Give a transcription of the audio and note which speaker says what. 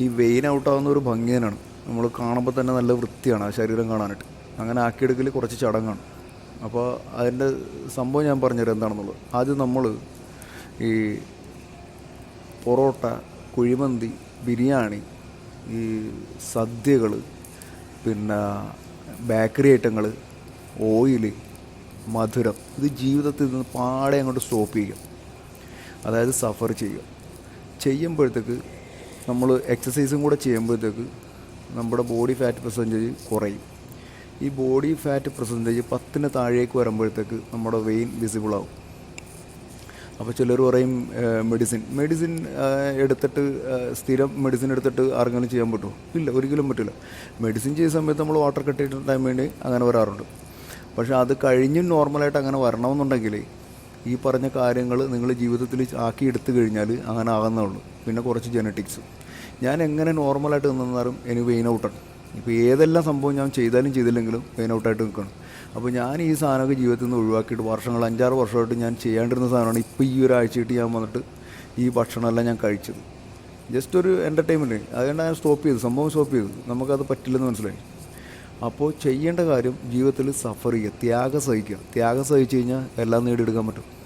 Speaker 1: ഈ വെയിൻ ഔട്ടാവുന്ന ഒരു ഭംഗി തന്നെയാണ്. നമ്മൾ കാണുമ്പോൾ തന്നെ നല്ല വൃത്തിയാണ് ആ ശരീരം കാണാനായിട്ട്. അങ്ങനെ ആക്കിയെടുക്കൽ കുറച്ച് ചടങ്ങാണ്. അപ്പോൾ അതിന്റെ സംഭവം ഞാൻ പറഞ്ഞുതരാം എന്താണെന്നുള്ളത്. ആദ്യം നമ്മൾ ഈ പൊറോട്ട കുഴിമന്തി ബിരിയാണി ഈ സദ്യകൾ പിന്നെ ബേക്കറി ഐറ്റങ്ങൾ ഓയിൽ മധുരം ഇത് ജീവിതത്തിൽ നിന്ന് പാടെ അങ്ങോട്ട് സ്റ്റോപ്പ് ചെയ്യുക. അതായത് സഫർ ചെയ്യുക. ചെയ്യുമ്പോഴത്തേക്ക് നമ്മൾ എക്സസൈസും കൂടെ ചെയ്യുമ്പോഴത്തേക്ക് നമ്മുടെ ബോഡി ഫാറ്റ് പെർസെന്റേജ് കുറയും. ഈ ബോഡി ഫാറ്റ് പെർസെന്റേജ് പത്തിന് താഴേക്ക് വരുമ്പോഴത്തേക്ക് നമ്മുടെ വെയിൻ വിസിബിൾ ആവും. അപ്പോൾ ചിലർ പറയും മെഡിസിൻ മെഡിസിൻ എടുത്തിട്ട് സ്ഥിരം മെഡിസിൻ എടുത്തിട്ട് ആർക്കെങ്കിലും ചെയ്യാൻ പറ്റുമോ ഇല്ല ഒരിക്കലും പറ്റില്ല. മെഡിസിൻ ചെയ്യുന്ന സമയത്ത് നമ്മൾ വാട്ടർ കട്ട് ടൈം വേണ്ടി അങ്ങനെ വരാറുണ്ട്. പക്ഷേ അത് കഴിഞ്ഞും നോർമലായിട്ട് അങ്ങനെ വരണമെന്നുണ്ടെങ്കിൽ ഈ പറഞ്ഞ കാര്യങ്ങൾ നിങ്ങൾ ജീവിതത്തിൽ ആക്കി എടുത്തു കഴിഞ്ഞാൽ അങ്ങനെ ആകുന്നേ ഉള്ളൂ പിന്നെ കുറച്ച് ജനറ്റിക്സ് ഞാൻ എങ്ങനെ നോർമലായിട്ട് നിന്നാലും എനിക്ക് വെയിൻ ഔട്ടാണ് ഇപ്പോൾ ഏതെല്ലാം സംഭവം ഞാൻ ചെയ്താലും ചെയ്തില്ലെങ്കിലും വെയിൻ ഔട്ടായിട്ട് നിൽക്കണം. അപ്പോൾ ഞാൻ ഈ സാധനമൊക്കെ ജീവിതത്തിൽ നിന്ന് ഒഴിവാക്കിയിട്ട് വർഷങ്ങൾ അഞ്ചാറ് വർഷമായിട്ട് ഞാൻ ചെയ്യാണ്ടിരുന്ന സാധനമാണ് ഇപ്പോൾ ഈ ഒരു ആഴ്ചയിട്ട് ഞാൻ വന്നിട്ട് ഈ ഭക്ഷണമെല്ലാം ഞാൻ കഴിച്ചത്. ജസ്റ്റ് ഒരു എന്റർടൈൻമെന്റ് അതുകൊണ്ട് ഞാൻ സ്റ്റോപ്പ് ചെയ്തു. സംഭവം സ്റ്റോപ്പ് ചെയ്തു. നമുക്കത് പറ്റില്ലെന്ന് മനസ്സിലായി. അപ്പോൾ ചെയ്യേണ്ട കാര്യം ജീവിതത്തിൽ സഫർ ചെയ്യുക ത്യാഗം സഹിക്കുക. ത്യാഗം സഹിച്ചു കഴിഞ്ഞാൽ എല്ലാം നേടിയെടുക്കാൻ പറ്റും.